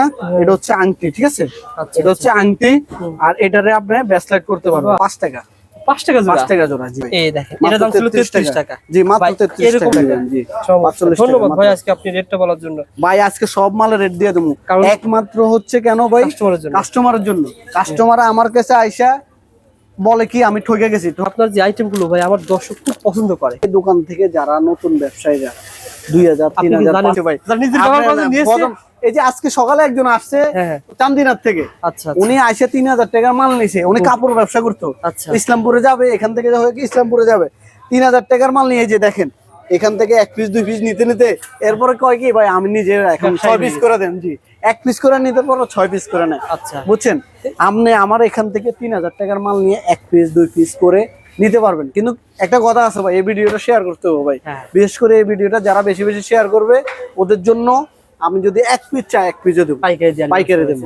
না এটা হচ্ছে আংটি ঠিক আছে? আচ্ছা, এটা হচ্ছে আংটি আর এটারে আপনি ব্যাসলাইট করতে পারবেন। পাঁচ টাকা। পাঁচ টাকা পাঁচ টাকা জোড়া জি। এই দেখেন এটা দাম ছিল তেত্রিশ টাকা। জি মাত্র তেত্রিশ টাকা জি। চমৎকার। পাঁচচল্লিশ টাকা ধন্যবাদ ভাই আজকে আপনি রেটটা বলার জন্য। ভাই আজকে সব মালের রেট দিয়ে দেবো। একমাত্র হচ্ছে কেন ভাই? কাস্টমারের জন্য। কাস্টমারের জন্য। কাস্টমার আমার কাছে আইসা বলে কি আমি ঠকে গেছি। আপনার যে আইটেমগুলো ভাই আমার দর্শক খুব পছন্দ করে। এই দোকান থেকে যারা নতুন ব্যবসায়ী ব্যবসায়ীরা দুই হাজার তিন হাজার ভাই নিজের এই যে আজকে সকালে একজন আসছে হ্যাঁ হ্যাঁ। চান্দিনার থেকে। আচ্ছা উনি আইসে তিন হাজার টাকার মাল নিছে। উনি কাপড় ব্যবসা করতো। আচ্ছা। ইসলামপুরে যাবে এখান থেকে হয়ে কি ইসলামপুরে যাবে? তিন হাজার টাকার মাল নিয়ে যে দেখেন এখান থেকে এক পিস দুই পিস নিতে নিতে এরপরে কয় কি ভাই আমি নিজে এখন ছয় পিস করে দেন জি। এক পিস করে নিতে পারো ছয় পিস করে নেয় আচ্ছা। বুঝছেন? আপনি আমার এখান থেকে তিন হাজার টাকার মাল নিয়ে এক পিস দুই পিস করে নিতে পারবেন। কিন্তু একটা কথা আছে ভাই এই ভিডিওটা শেয়ার করতে হবে ভাই। হ্যাঁ। বিশেষ করে এই ভিডিওটা যারা বেশি বেশি শেয়ার করবে ওদের জন্য আমি যদি এক পিস চাই এক পিসও দেবো পাইকারি দেবো।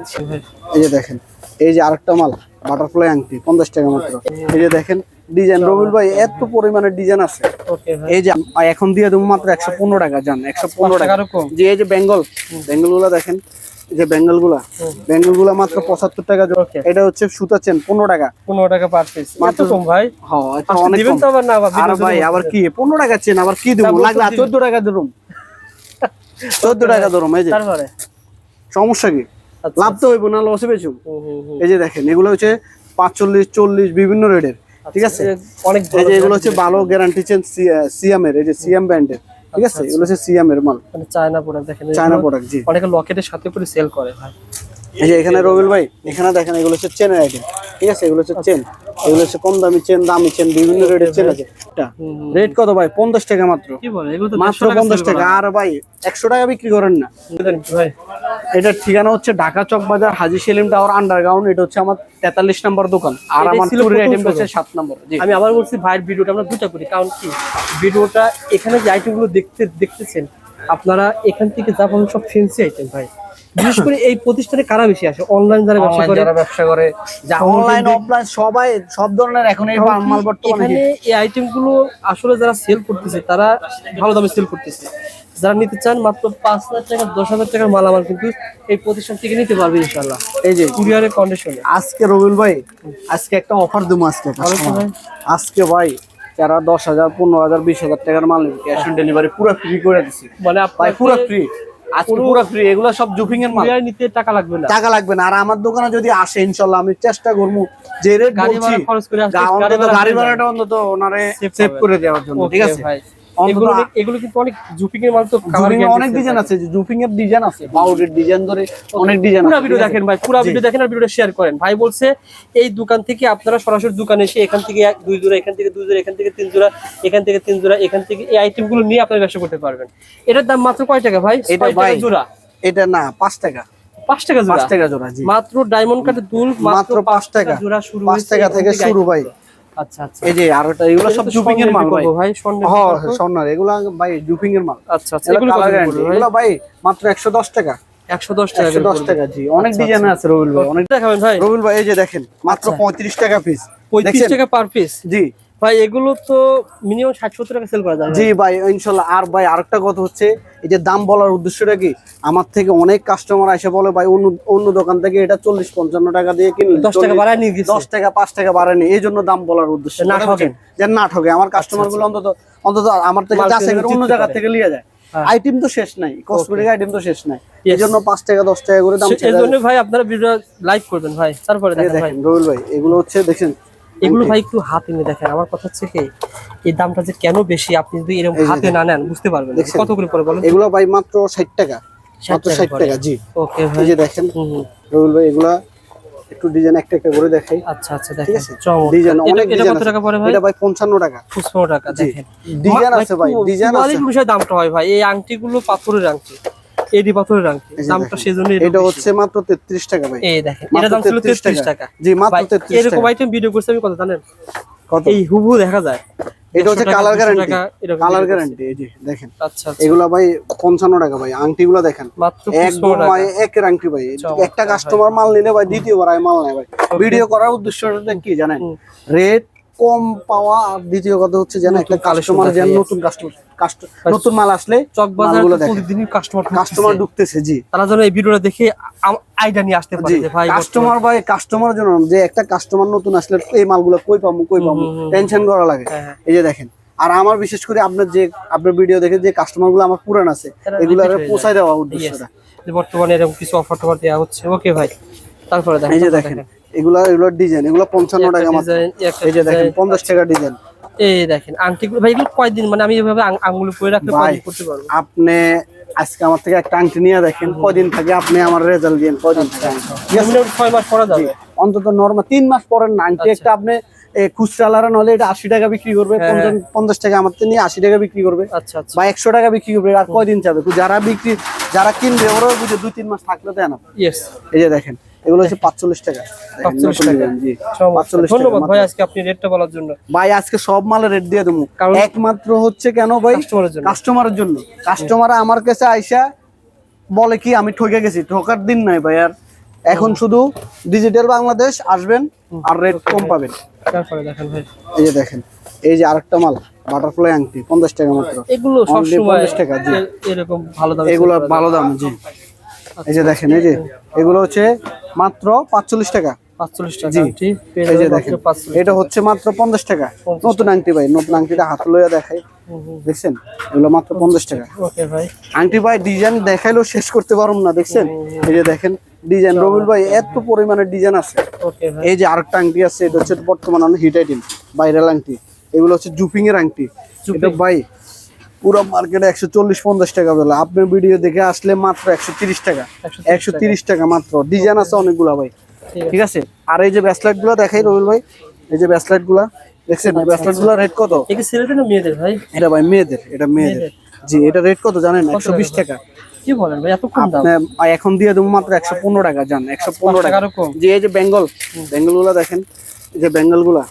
এই যে দেখেন এই যে আরেকটা মাল বাটারফ্লাই আংটি পঞ্চাশ টাকা মাত্র। এই যে দেখেন ডিজাইন রবিল ভাই এত পরিমাণে ডিজাইন আছে। এই যে এখন দিয়ে দেবো মাত্র একশো পনেরো টাকা যান একশো পনেরো টাকা। যে এই যে বেঙ্গল বেঙ্গলগুলা দেখেন যে বেঙ্গলগুলা বেঙ্গলগুলা মাত্র পঁচাত্তর টাকা। এটা হচ্ছে সুতা চেন পনেরো টাকা। পনেরো টাকা পার পিস মাত্র- কম ভাই? হ্যাঁ অনেক আবার ভাই কি? পনেরো টাকা চেন আবার কি দেবো? লাগলে চোদ্দ টাকা ধরুন চোদ্দ টাকা দরম এই যে। তারপরে? সমস্যা কি? আচ্ছা, লাভ তো হইব না লসে বেচুম। এই যে দেখেন এগুলো হচ্ছে পাঁচচল্লিশ চল্লিশ বিভিন্ন রেটের ঠিক আছে? অনেক এই যে এগুলো হচ্ছে ভালো গ্যারান্টি চেন সিএম এর এই যে সিএম ব্র্যান্ডের ঠিক আছে? এগুলো হচ্ছে সিএম এর মাল। মানে চায়না প্রোডাক্ট দেখেন চায়না প্রোডাক্ট জি। অনেকে লকেটের সাথে করে সেল করে ভাই। এই যে এখানে রবিল ভাই এখানে দেখেন এগুলো হচ্ছে চেনের আইটেম ঠিক আছে? এগুলো হচ্ছে চেন এগুলো হচ্ছে কম দামি চেন দামি চেন বিভিন্ন রেটের চেন আছে। রেট কত ভাই? পঞ্চাশ টাকা মাত্র। মাত্র পঞ্চাশ টাকা। আর ভাই একশো টাকা বিক্রি করেন না। এটার ঠিকানা হচ্ছে ঢাকা চক বাজার হাজি সেলিম টাওয়ার আন্ডারগ্রাউন্ড এটা হচ্ছে আমার তেতাল্লিশ নম্বর দোকান। আর আমার আইটেম হচ্ছে সাত নম্বর। আমি আবার বলছি ভাইয়ের ভিডিওটা আমরা দুটা করি। কারণ কি? ভিডিওটা এখানে যে আইটেমগুলো দেখতে দেখতেছেন আপনারা এখান থেকে যা পাবেন সব ফেন্সি আইটেম ভাই। বিশেষ করে এই প্রতিষ্ঠানে কারা বেশি আসে? অনলাইন যারা ব্যবসা করে? যারা ব্যবসা করে যা অনলাইন অফলাইন সবাই সব ধরনের এখন এই মাল বর্তমানে এই আইটেমগুলো আসলে যারা সেল করতেছে তারা ভালো দামে সেল করতেছে। যারা নিতে চান মাত্র পাঁচ হাজার টাকা দশ হাজার টাকার মালামাল কিন্তু এই প্রতিষ্ঠান থেকে নিতে পারবে ইনশাল্লাহ এই যে কুরিয়ারের কন্ডিশনে আজকে রবিল ভাই আজকে একটা অফার দেবো আজকে ভাই। আজকে ভাই যারা দশ হাজার পনেরো হাজার বিশ হাজার টাকার মাল ক্যাশ অন ডেলিভারি পুরো ফ্রি করে দিচ্ছি মানে পুরো ফ্রি আজকে পুরো ফ্রি এগুলো সব জুপিং এর মাল। নিতে টাকা লাগবে না। টাকা লাগবে না। আর আমার দোকানে যদি আসে ইনশাল্লাহ আমি চেষ্টা করব। যে রেট গাড়ি ভাড়া খরচ করে গাড়ি ভাড়াটা অন্তত ওনারে সেভ করে দেওয়ার জন্য ঠিক আছে? এগুলো এগুলো কিন্তু অনেক জুপিং এর মাল তো cover জুপিং guarantee অনেক ডিজাইন আছে জুপিং এর ডিজাইন আছে বাউডের ডিজাইন ধরে অনেক ডিজাইন পুরো ভিডিও দেখেন ভাই পুরো ভিডিও দেখেন আর ভিডিওটা শেয়ার করেন। ভাই বলছে এই দোকান থেকে আপনারা সরাসরি দোকানে এসে এখান থেকে এক দুই জোড়া এখান থেকে দুই জোড়া এখান থেকে তিন জোড়া এখান থেকে তিন জোড়া এখান থেকে এই আইটেমগুলো নিয়ে আপনারা ব্যবসা করতে পারবেন। এটার দাম মাত্র কয় টাকা ভাই? এটা ভাই জোড়া। এটা না পাঁচ টাকা। পাঁচ টাকা জোড়া? পাঁচ টাকা জোড়া মাত্র ডায়মন্ড কাটের দুল মাত্র পাঁচ টাকা। জোড়া শুরু পাঁচ টাকা থেকে শুরু ভাই। আচ্ছা আচ্ছা। এই যে আর ওটা এগুলো সব জুপিং এর মাল ভাই। ভাই স্বর্ণের হ্যাঁ এগুলো ভাই জুপিং এর মাল। আচ্ছা আচ্ছা এগুলো ভাই? মাত্র একশো দশ টাকা। একশো দশ টাকা। টাকা জি। অনেক আচ্ছা, ডিজাইন আছে রবিল ভাই অনেক দেখাবেন ভাই। রবিল ভাই এই যে দেখেন মাত্র আচ্ছা। পঁয়ত্রিশ টাকা পিস পঁয়ত্রিশ টাকা পার পিস জি। ভাই এগুলো তো মিনিমাম ষাট সত্তর টাকা সেল করা যায় জি ভাই ইনশাল্লাহ। আর ভাই আরেকটা কথা হচ্ছে এই যে দাম বলার উদ্দেশ্যটা কি? আমার থেকে অনেক কাস্টমার এসে বলে ভাই অন্য অন্য দোকান থেকে এটা চল্লিশ পঞ্চান্ন টাকা দিয়ে কিনলে দশ টাকা বাড়ায় নিয়ে দশ টাকা পাঁচ টাকা বাড়ায়নি। এই জন্য দাম বলার উদ্দেশ্য। না ঠকে। যে না ঠকে। আমার কাস্টমারগুলো অন্তত অন্তত আমার থেকে অন্য জিততে জায়গা থেকে নিয়ে যায়। হ্যাঁ। আইটেম তো শেষ নাই। কসমেটিক আইটেম তো শেষ নাই। এই জন্য পাঁচ টাকা দশ টাকা করে দাম এই জন্য ভাই আপনারা ভিডিও লাইভ করবেন ভাই। তারপরে দেখেন রবিল ভাই এগুলো হচ্ছে দেখেন এগুলো ভাই একটু হাতে নিয়ে দেখেন। আমার কথা হচ্ছে কি এই দামটা যে কেন বেশি আপনি যদি এরকম হাতে না নেন বুঝতে পারবেন। কত করে পরে বলেন? এগুলো ভাই মাত্র ষাট টাকা। 60 মাত্র টাকা ষাট। টাকা জি। ওকে এই ভাই। যে দেখেন হুম। ভাই এগুলা একটু ডিজাইন একটা একটা করে দেখাই। আচ্ছা আচ্ছা ঠিক দেখেন। আছে? ডিজাইন অনেক ডিজাইন কত টাকা পরে ভাই? এটা ভাই পঞ্চান্ন টাকা। পঁচপন্ন টাকা জি। দেখেন। ডিজাইন আছে ভাই ডিজাইন আছে। বিষয় দামটা হয় ভাই। এই আংটিগুলো পাথরের আংটি। এডি পাথরের আংটি দামটা সেজন্য এটা হচ্ছে মাত্র তেত্রিশ টাকা ভাই। এই দেখেন এটা দাম ছিল 33 টাকা। জি মাত্র ভাই, তেত্রিশ এরকম আইটেম ভিডিও করছে আমি কত জানেন? কত? এই দেখা যায়। এটা হচ্ছে কালার গ্যারান্টি কালার গ্যারান্টি এই যে দেখেন। আচ্ছা আচ্ছা। এগুলা ভাই পঞ্চান্ন টাকা ভাই আংটি গুলা দেখেন একদম ভাই একের আংটি ভাই। একটা কাস্টমার মাল নিলে ভাই দ্বিতীয়বার আমি মাল নেয় ভাই। ভিডিও করার উদ্দেশ্যটা কি জানেন। রেট কম পাওয়া আর দ্বিতীয় কথা হচ্ছে যেন একটা কাস্টমার যেন নতুন কাস্টমার নতুন মাল আসলে চক বাজার প্রতিদিনই কাস্টমার কাস্টমার ঢুকতেছে। জি। তারা যেন এই ভিডিওটা দেখে আইডিয়া নিয়ে আসতে পারে ভাই কাস্টমার ভাই কাস্টমার জন্য যে একটা কাস্টমার নতুন আসলে এই মালগুলো কই পাবো কই পাবো। টেনশন করা লাগে। হ্যাঁ, হ্যাঁ। এই যে দেখেন আর আমার বিশেষ করে আপনার যে আপনার ভিডিও দেখে যে কাস্টমারগুলো আমার পুরান আছে এগুলো পোষায় দেওয়া. উদ্দেশ্যটা। বর্তমানে এরকম কিছু অফার টফার দেওয়া হচ্ছে। ওকে ভাই তারপরে দেখেন এই যে দেখেন। এগুলা এগুলোর ডিজাইন এগুলো পঞ্চান্ন টাকা মাত্র। এই যে দেখেন পঞ্চাশ টাকা ডিজাইন এই দেখেন আংটিগুলো ভাই এগুলো কয়দিন? মানে আমি এভাবে আঙ্গুলে পরে রাখলে। কয়দিন করতে পারব? আপনি আজকে আমার থেকে একটা আংটি নিয়ে দেখেন কদিন থাকে? আপনি আমার রেজাল্ট দিন কদিন থাকে? আছে? মিনিমাম ছয় মাস পরা যাবে? অন্তত নর্মাল তিন মাস পরের না। আংটি আচ্ছা। একটা আপনি নলে এটা আশি টাকা বিক্রি করবে হ্যাঁ। পঞ্চাশ- টাকা আমার থেকে নিয়ে আশি টাকা বিক্রি করবে। আচ্ছা আচ্ছা। বা একশো টাকা বিক্রি করবে আর কয়দিন যাবে যারা বিক্রি যারা কিনবে ওরাও বুঝে দুই তিন মাস থাকলে দেয় না। এই যে দেখেন এগুলো হচ্ছে পাঁচচল্লিশ টাকা। দেখেন, 45 নতুন টাকা। design, জি। চমৎকার। পাঁচচল্লিশ টাকা ধন্যবাদ ভাই আজকে আপনি রেটটা বলার জন্য। ভাই আজকে সব মালের রেট দিয়ে দেবো। কারণ- একমাত্র হচ্ছে কেন ভাই? কাস্টমারের জন্য। কাস্টমার আমার কাছে আইসা বলে কি আমি ঠকে গেছি। ঠকার দিন নাই ভাই আর। এখন শুধু ডিজিটাল বাংলাদেশ আসবেন আর রেট কম পাবেন। তারপরে দেখেন ভাই। এই যে দেখেন এই যে আরেকটা মাল বাটারফ্লাই আংটি পঞ্চাশ টাকা মাত্র। এগুলো 50 টাকা, জি। এরকম ভালো দামে এগুলো ভালো দাম জি। এই যে দেখেন এই যে এগুলো হচ্ছে মাত্র পাঁচচল্লিশ টাকা। পাঁচচল্লিশ টাকা। জি। এই যে দেখেন এটা হচ্ছে মাত্র পঞ্চাশ টাকা। নতুন আংটি ভাই নতুন আংটিটা হাত লইয়া দেখাই। দেখছেন? এগুলো মাত্র পঞ্চাশ টাকা। ওকে ভাই। আংটি ভাই ডিজাইন দেখাইলেও শেষ করতে পারুম না দেখছেন? এই যে দেখেন ডিজাইন রবিল ভাই এত পরিমাণে ডিজাইন আছে। এই যে আরেকটা আংটি আছে এটা হচ্ছে বর্তমানে হিট আইটেম ভাইরাল আংটি। এগুলো হচ্ছে জুপিং এর আংটি। এটা ভাই পুরো মার্কেটে একশো চল্লিশ পঞ্চাশ টাকা বেলা। আপনার ভিডিও দেখে আসলে মাত্র একশো তিরিশ টাকা। একশো তিরিশ টাকা। মাত্র। ডিজাইন আছে অনেকগুলা ভাই। ঠিক আছে। আর এই যে ব্যাসলাইটগুলো দেখাই রবিল ভাই। এই যে ব্যাসলাইটগুলা দেখছেন ব্যাসলাইটগুলা রেট কত? ছেলেদের না মেয়েদের ভাই? এটা ভাই মেয়েদের এটা মেয়েদের। জি এটা রেট কত জানেন? একশো বিশ টাকা। কি বলেন ভাই এত কম দাম? এখন দিয়ে দেবো মাত্র একশো পনেরো টাকা জান একশো পনেরো টাকা। এই যে বেঙ্গল বেঙ্গলগুলা দেখেন। যে বেঙ্গলগুলা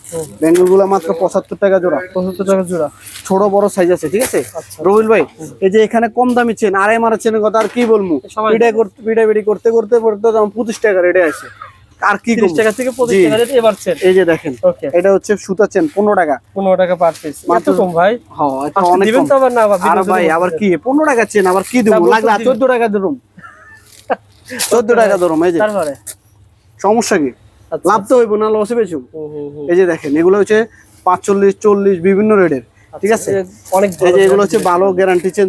বেঙ্গলগুলা মাত্র পঁচাত্তর টাকা জোড়া। পঁচাত্তর টাকা জোড়া। ছোট বড় সাইজ আছে ঠিক আছে? আচ্ছা। রবিল ভাই এই যে এখানে কম দামি চেন আড়াই মারা চেনের কথা আর কি বলব? পিডাই করতে বিডি করতে করতে করতে যেমন পঁচিশ টাকা রেটে আছে। আর কি টাকা থেকে পঁচিশ টাকা রেট এবার সেট এই যে দেখেন এটা হচ্ছে সুতা চেন পনেরো টাকা। পনেরো টাকা পার পিস মাত্র- কম ভাই? হ্যাঁ দিবেন তো আবার না আবার ভাই আবার কি? পনেরো টাকা চেন আবার কি দেবো? বলতে লাগলে চোদ্দ টাকা চোদ্দ টাকা ধরুম এই যে। সমস্যা কি। লাভ তো হইব না লসে বেচু হুম, হুম, হুম। এই যে দেখেন এগুলো হচ্ছে পাঁচচল্লিশ চল্লিশ বিভিন্ন রেটের ঠিক আছে? অনেক এগুলো হচ্ছে ভালো গ্যারান্টি চেন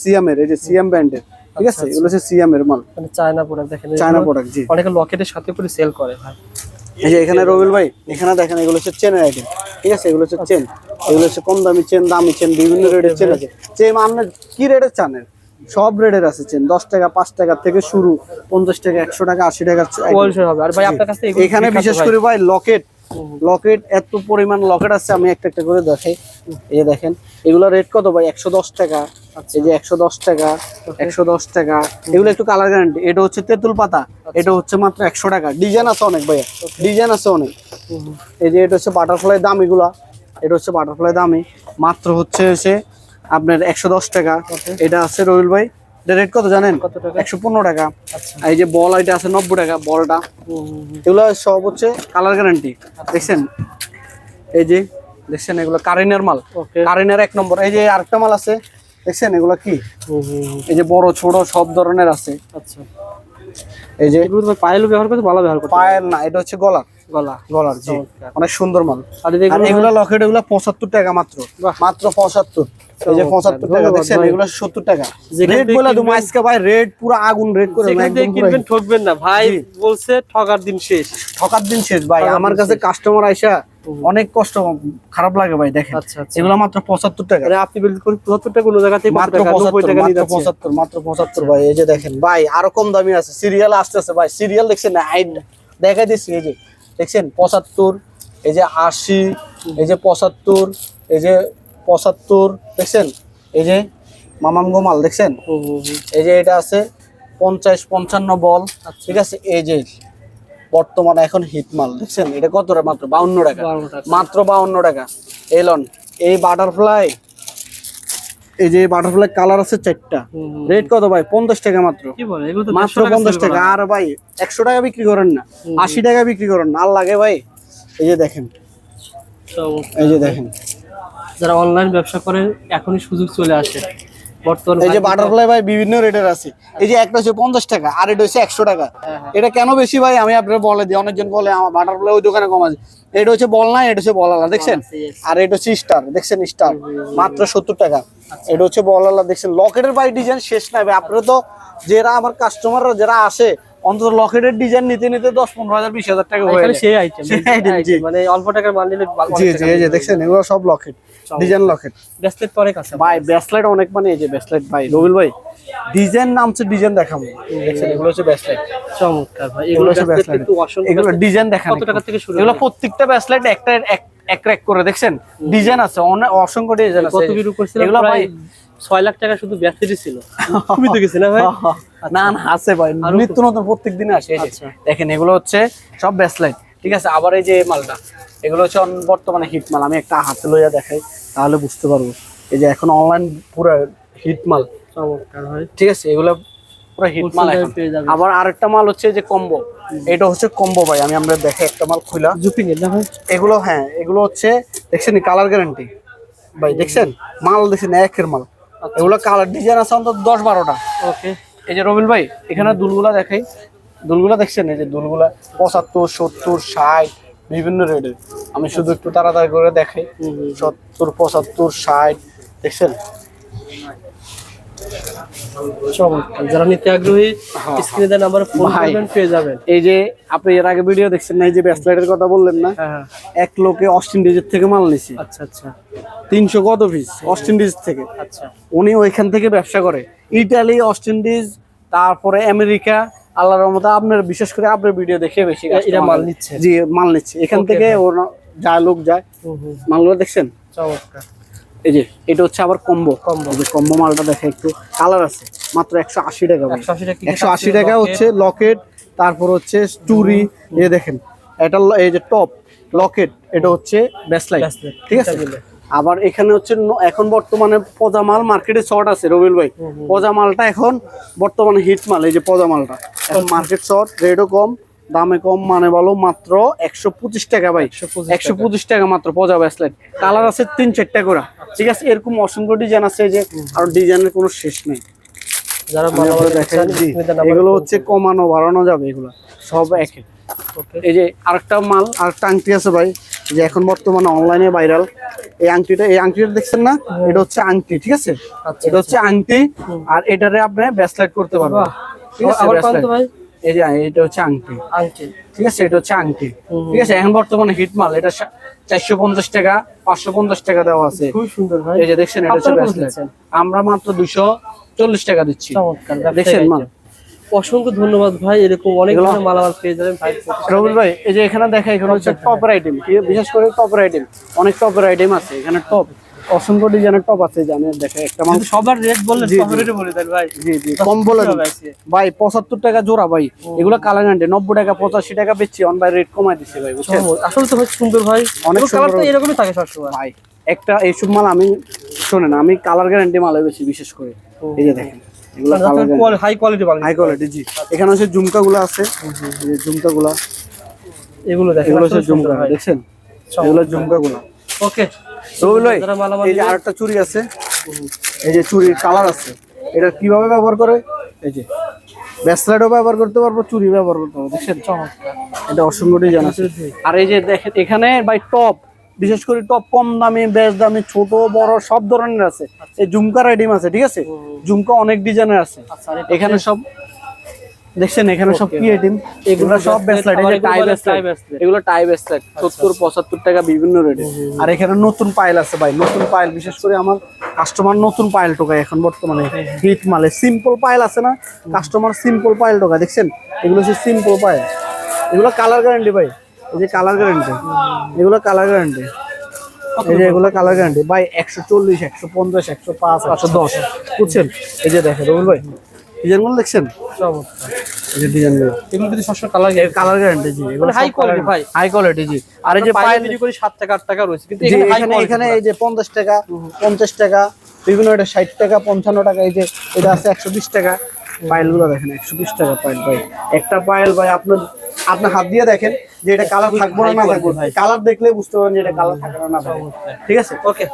সিএম এর এই যে সিএম ব্র্যান্ডের ঠিক আছে? এগুলো হচ্ছে সিএম এর মাল। মানে চায়না প্রোডাক্ট দেখেন চায়না প্রোডাক্ট জি। অনেকে লকেটের সাথে করে সেল করে ভাই। এই যে এখানে রবিল ভাই এখানে দেখেন এগুলো হচ্ছে চেনের আইটেম ঠিক আছে? এগুলো হচ্ছে চেন এগুলো হচ্ছে কম দামি চেন দামি চেন বিভিন্ন রেটের চেন আছে। চেন আপনার কি রেটের চানের সব রেটের আছে চেন দশ টাকা পাঁচ টাকা থেকে শুরু পঞ্চাশ টাকা একশো টাকা আশি এগুলো এখানে বিশেষ করে ভাই লকেট লকেট এত পরিমাণ লকেট আছে আমি একটা একটা করে দেখাই এই দেখেন এগুলো রেট কত ভাই? একশো দশ টাকা। এই যে একশো দশ টাকা একশো দশ টাকা। এগুলো একটু কালার গ্যারান্টি এটা হচ্ছে তেঁতুল পাতা। এটা হচ্ছে মাত্র একশো টাকা। ডিজাইন আছে অনেক ভাইয়া। ডিজাইন আছে অনেক। এই যে এটা হচ্ছে বাটারফ্লাই দাম এগুলা। এটা হচ্ছে বাটারফ্লাই দামি মাত্র হচ্ছে এসে আপনার একশো দশ টাকা। এটা আছে রবিল ভাই। এটা রেট কত জানেন? একশো পনেরো টাকা। আচ্ছা। এই যে বল এটা আছে নব্বই টাকা বলটা। এগুলো সব হচ্ছে কালার গ্যারান্টি দেখছেন? এই যে দেখছেন এগুলো কারেনের মাল? কারেনের এক নম্বর। এই যে আরেকটা মাল আছে দেখছেন এগুলো কি। এই যে বড় ছোট সব ধরনের আছে। আচ্ছা। এই যে পায়েল ব্যবহার করতে ভালো ব্যবহার করতে পায়ের না এটা হচ্ছে গলার। গলা। গলার জি। অনেক সুন্দর মাল। আর আর এগুলো এগুলো লকেট এগুলো পঁচাত্তর টাকা মাত্র। মাত্র পঁচাত্তর। এই যে পঁচাত্তর টাকা দেখছেন? ভাই। এগুলো সত্তর টাকা। রেট বলে তুমি আজকে ভাই রেট পুরো আগুন রেট করে কিনবেন ঠকবেন না। ভাই বলছে ঠকার দিন শেষ। ঠকার দিন শেষ ভাই। আমার কাছে কাস্টমার আইসা অনেক কষ্ট খারাপ লাগে ভাই দেখেন। আচ্ছা আচ্ছা। এগুলো মাত্র পঁচাত্তর টাকা। আপনি পঁচাত্তর টাকা কোনো জায়গা থেকে মাত্র পঁচাত্তর মাত্র পঁচাত্তর ভাই। এই যে দেখেন ভাই আরও কম দামি আছে। সিরিয়াল আসতেছে ভাই। সিরিয়াল দেখছেন না? দেখাই দিচ্ছি এই যে। দেখছেন? পঁচাত্তর এই যে আশি এই যে পঁচাত্তর এই যে পঁচাত্তর দেখছেন? এই যে মামাম গোমাল দেখছেন। এই যে এটা আছে পঞ্চাশ পঞ্চান্ন বল। ঠিক আছে? এই যে বর্তমানে এখন হিট মাল দেখছেন? এটা কত মাত্র বাউন্ন টাকা। মাত্র বাউন্ন টাকা। এলন এই বাটারফ্লাই এই যে বাটারফ্লাই কালার আছে চারটা। রেট কত ভাই? পঞ্চাশ টাকা মাত্র। মাত্র পঞ্চাশ টাকা। আর ভাই একশো টাকা বিক্রি করেন না। আশি টাকা বিক্রি করেন না। আর লাগে ভাই এই যে দেখেন। এই যে দেখেন। যারা অনলাইন ব্যবসা করে এখনই সুযোগ চলে আসে। বর্তমান এই যে বাটারফ্লাই ভাই বিভিন্ন রেটের আছে। এই যে একটা হচ্ছে পঞ্চাশ টাকা আর এটা হচ্ছে একশো টাকা। হ্যাঁ, হ্যাঁ। এটা কেন বেশি ভাই? আমি আপনার বলে দিই অনেকজন বলে আমার বাটারফ্লাই ওই দোকানে কম আছে। এটা হচ্ছে বল না এটা হচ্ছে বলালা দেখছেন? আর এটা হচ্ছে স্টার দেখছেন স্টার মাত্র সত্তর টাকা। এটা হচ্ছে বলালা দেখছেন? লকেটের বাই ডিজাইন শেষ নাই ভাই আপনারা তো যারা আমার কাস্টমাররা যারা আসে অন্তত লকেটের ডিজাইন নিতে নিতে দশ পনেরো হাজার বিশ হাজার টাকা হয়ে সেই আইটেম। মানে অল্প টাকার মাল নিলে জি জি এই যে দেখছেন এগুলো সব লকেট ডিজাইন লকেট। ব্রেসলেট পরে কাছে ভাই ব্যাসলাইট অনেক মানে এই যে ব্যাসলাইট ভাই রবিল ভাই ডিজাইন নামছে ডিজাইন দেখাবো। দেখছেন এগুলো হচ্ছে ব্যাসলাইট চমৎকার ভাই এগুলো হচ্ছে অসংখ্য এগুলো ডিজাইন দেখান কত টাকা থেকে শুরু এগুলো প্রত্যেকটা ব্যাসলাইট একটা এক এক করে দেখছেন? ডিজাইন আছে অনেক অসংখ্য ডিজাইন আছে। কত বিরু করছিল এগুলো ভাই ছয় লাখ টাকা শুধু ব্যাটারি ছিল। তুমি তো গেছি না ভাই। না না আছে ভাই। নিত্য নতুন প্রত্যেক দিনে আসে। আচ্ছা। দেখেন এগুলো হচ্ছে সব ব্যাসলাইট। ঠিক আছে আবার এই যে মালটা এগুলো হচ্ছে বর্তমানে হিট মাল। আমি একটা হাতে লইয়া দেখাই তাহলে বুঝতে পারব। এই যে এখন অনলাইন পুরো হিট মাল। ঠিক আছে এগুলো পুরো হিট মাল। আবার আরেকটা মাল হচ্ছে যে কম্বো। এটা হচ্ছে কম্বো ভাই আমি আমরা দেখে একটা মাল খুলা জুপিং এর না ভাই? এগুলো হ্যাঁ এগুলো হচ্ছে দেখছেন কালার গ্যারান্টি ভাই দেখছেন? মাল দেখছেন একের মাল। এগুলো কালার ডিজাইন আছে অন্তত দশ বারোটা। ওকে এই যে রবিল ভাই এখানে দুলগুলা দেখাই। দুলগুলা দেখছেন? এই যে দুলগুলা পঁচাত্তর সত্তর ষাট বিভিন্ন রেটে। আমি শুধু একটু তাড়াতাড়ি করে দেখাই। সত্তর পঁচাত্তর ষাট দেখছেন? চমৎকার। যারা নিতে আগ্রহী স্ক্রিনে দেওয়া নাম্বারে ফোন করবেন পেয়ে যাবেন। এই যে আপনি এর আগে ভিডিও দেখছেন না এই যে ব্যাসলাইটের কথা বললেন না হ্যাঁ হ্যাঁ। এক লোকে অস্টিন থেকে মাল নিছি। আচ্ছা আচ্ছা। তিনশো কত পিস অস্টিন ডিজ থেকে? আচ্ছা। উনি ওইখান থেকে ব্যবসা করে। ইটালি অস্টিন ডিজ তারপরে আমেরিকা আল্লাহর রহমতে আপনার বিশেষ করে আপনার ভিডিও দেখে বেশি customer মাল নিচ্ছে। জি মাল নিচ্ছে। এখান থেকে। ওর যায় লোক যায় মালগুলো দেখছেন? চমৎকার। এই যে এটা হচ্ছে আবার কম্বো। যে কম্বো মালটা দেখে একটু কালার আছে মাত্র একশো আশি টাকা ভাই। 180 টাকা কি কি একশো আশি টাকা হচ্ছে লকেট তারপর হচ্ছে চুরি এই দেখেন এটা এই যে টপ লকেট এটা হচ্ছে ব্যাসলাইট। ঠিক আছে? আবার এখানে হচ্ছে এখন বর্তমানে পজা মাল মার্কেটে শর্ট আছে রবিল ভাই। পজা মালটা এখন বর্তমানে হিট মাল এই যে পজা মালটা এখন মার্কেট শর্ট রেটও কম দামে কম মানে বলো মাত্র একশো পঁচিশ টাকা ভাই। একশো পঁচিশ টাকা। মাত্র পজা ব্যাসলাইট কালার আছে তিন চারটা করে। ঠিক আছে এরকম অসংখ্য ডিজাইন আছে যে আর ডিজাইনের কোনো শেষ নেই। এগুলো হচ্ছে কমানো বাড়ানো যাবে এগুলো। সব একে। এই যে আরেকটা মাল আরেকটা আংটি আছে ভাই যে এখন বর্তমানে অনলাইনে ভাইরাল এই আংটিটা এই আংটিটা দেখছেন না? এটা হচ্ছে আংটি ঠিক আছে? আচ্ছা, এটা হচ্ছে আংটি আর এটারে আপনি ব্যাসলাইট করতে পারবেন। ঠিক আছে আবার bracelet। পান্ত ভাই এই যে এটা হচ্ছে আংটি। আংটি। ঠিক আছে? এটা হচ্ছে আংটি। ঠিক আছে? এখন বর্তমানে হিট মাল। এটা চারশো পঞ্চাশ টাকা পাঁচশো পঞ্চাশ টাকা দেওয়া আছে। খুব সুন্দর ভাই। এই যে দেখছেন এটা হচ্ছে? আমরা মাত্র দুশো চল্লিশ টাকা দিচ্ছি। দেখছেন মাল? অসংখ্য ধন্যবাদ ভাই। এরকম অনেক মালামাল পেয়ে যাবেন ভাই। রবিল ভাই এই যে এখানে দেখা এখানে হচ্ছে টপের আইটেম বিশেষ করে টপের আইটেম অনেক টপের আইটেম আছে। এখানে টপ অসংখ্য ডিজাইনের টপ আছে আমি দেখে একটা মাল সবার রেট বললে জি, জি। সবার রেটে বলে দেন ভাই। জি জি কম বলে? ভাই পঁচাত্তর টাকা জোড়া ভাই। এগুলো কালার গান্ডে নব্বই টাকা পঁচাশি টাকা বেচছি অন ভাই রেট কমাই দিচ্ছি ভাই বুঝছেন? আসলে তো ভাই সুন্দর ভাই। অনেক কালার তো এরকমই থাকে সবসময়। ভাই একটা এইসব মাল আমি শোনেন আমি কালার গ্যারান্টি মাল বেশি বিশেষ করে। এই যে দেখেন এগুলো কালার হাই কোয়ালিটি মাল। হাই কোয়ালিটি জি। এখানে হচ্ছে ঝুমকা গুলো আছে। এই যে ঝুমকা গুলা। এগুলো দেখেন এগুলো হচ্ছে ঝুমকা দেখছেন? এগুলো ঝুমকা গুলা। ওকে এই যে আরেকটা চুড়ি আছে। এই যে চুড়ির কালার আছে। এটা কীভাবে ব্যবহার করে? এই যে ব্যাসলাইটও ব্যবহার করতে পারব চুরি ব্যবহার করতে পারব। দেখছেন? চমৎকার এটা অসংখ্য ডিজাইন আছে। আর এই যে দেখেন এখানে ভাই টপ বিশেষ করে টপ কম দামি বেশ দামি ছোট বড় সব ধরনের আছে। এই ঝুমকার আইটেম আছে ঠিক আছে? ঝুমকা অনেক ডিজাইনের আছে। আচ্ছা এখানে সব দেখছেন এখানে সব কি আইটেম এগুলো সব ব্যাসলাইট এই যে টাই ব্যাসলাইট এগুলো টাই ব্যাসলাইট সত্তর পঁচাত্তর টাকা বিভিন্ন রেটে। আর এখানে নতুন পাইল আছে ভাই নতুন পাইল বিশেষ করে আমার কাস্টমার নতুন পাইল টোকায় এখন বর্তমানে। হিট মালে সিম্পল পাইল আছে না? কাস্টমার সিম্পল পাইল টোকা দেখছেন? এগুলো হচ্ছে সিম্পল পাইল। এগুলো কালার গ্যারান্টি ভাই এই যে কালার গ্যারান্টি এগুলো কালার গ্যারান্টি এই যে এগুলো কালার গ্যারান্টি ভাই একশো চল্লিশ একশো পঞ্চাশ একশো পাঁচ একশো দশ। বুঝছেন? এই যে দেখেন রবুল ভাই ডিজাইনগুলো দেখছেন? চমৎকার এই যে এগুলো কিন্তু সবসময় কালার কালার গ্যারান্টি জি এগুলো মানে high ভাই। হাই কোয়ালিটি জি। আর এই যে বিক্রি করি টাকা টাকা রয়েছে কিন্তু এখানে এই যে পঞ্চাশ টাকা পঞ্চাশ টাকা বিভিন্ন এটা ষাট টাকা পঞ্চান্ন টাকা এই যে এটা আছে একশো বিশ টাকা। পায়েলগুলো দেখেন একশো বিশ টাকা পায়েল ভাই। একটা পায়েল ভাই আপনার আপনার হাত দিয়ে দেখেন যে এটা কালার থাকব না না থাকব। কালার দেখলে বুঝতে পারবেন যে এটা কালার থাকবে না ঠিক আছে? ওকে